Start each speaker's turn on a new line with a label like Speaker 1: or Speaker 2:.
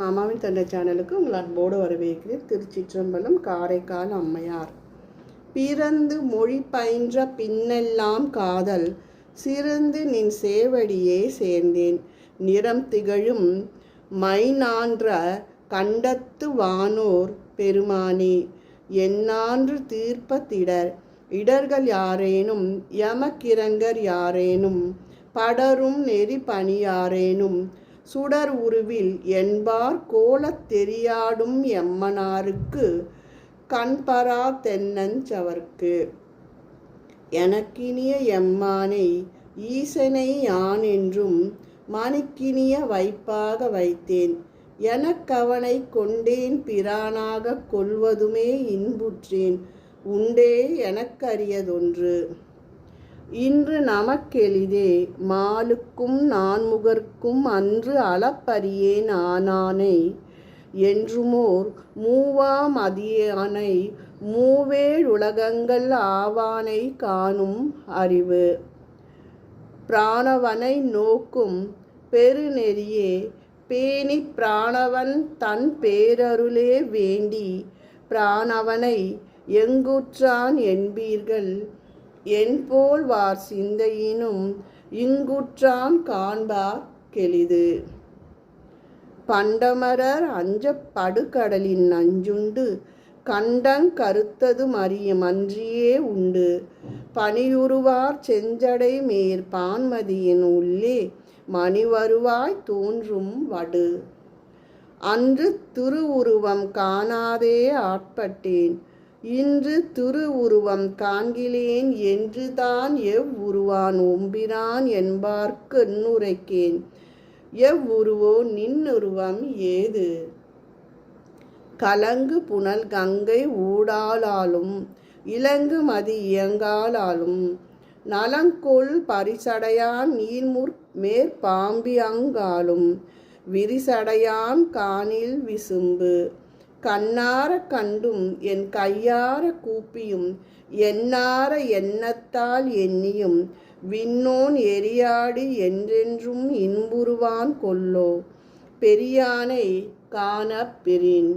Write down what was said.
Speaker 1: மாமாவின் தந்தை சேனலுக்கு உங்கள் அன்போடு வரவேற்கிறேன். திருச்சிற்றம்பலம் காரைக்கால் அம்மையார். பிறந்து மொழி பயின்ற பின்னெல்லாம் காதல். சிறந்து நின் சேவடியே சேர்ந்தேன். நிறம் திகழும் மைநான்ற கண்டத்து வானோர் பெருமானே என்னான்று தீர்ப்பத்திடர் இடர்கள் யாரேனும் யமக்கிரங்கர் யாரேனும் படரும் நெறி பணியாரேனும் சுடர் உருவில் என்பார் கோலத் தெரியாடும் எம்மனாருக்கு கண்பரா தென்னஞ்சவர்க்கு எனக்கினிய எம்மானை ஈசனை யான் என்றும் மனுக்கினிய வைப்பாக வைத்தேன். எனக்கவனை கொண்டேன் பிரானாக கொள்வதுமே இன்புற்றேன். உண்டே எனக்கரியதொன்று. இன்று நமக்கெளிதே மாலுக்கும் நான்முகர்க்கும் அன்று அளப்பரியேன் ஆனானை. என்றுமோர் மூவாம் அதியானை மூவேழுலகங்கள் ஆவானை காணும் அறிவு. பிராணவனை நோக்கும் பெருநெறியே பேணி பிராணவன் தன் பேரருளே வேண்டி பிராணவனை எங்குற்றான் என்பீர்கள். என்போல் வார் சிந்தையினும் இங்குற்றான் காண்பார் கெளிது. பண்டமரர் அஞ்ச படுகடலின் நஞ்சுண்டு கண்டங் கருத்தது மறியும் அன்றியே உண்டு. பணியுருவார் செஞ்சடை மேற் பான்மதியின் உள்ளே மணி வருவாய் தோன்றும் வடு. அன்று திருவுருவம் காணாதே ஆட்பட்டேன் இன்று திருவுருவம் காண்கிலேன் என்றுதான் எவ்வுருவான் ஒம்பிரான் என்பார்க்கு எண்ணுரைக்கேன். எவ்வுருவோ நின்னுருவம் ஏது? கலங்கு புனல் கங்கை ஊடாலாலும் இலங்கு மதி இயங்காலாலும் நலங்கொள் பரிசடையான் நீர்முற் மேற்பாம்பியங்காலும் விரிசடையான் காணில் விசும்பு கண்ணார கண்டும் என் கையார கூப்பியும் எண்ணார எண்ணத்தால் எண்ணியும் விண்ணோன் எரியாடி என்றென்றும் இன்புருவான் கொல்லோ. பெரியானை காணப் பெறின்.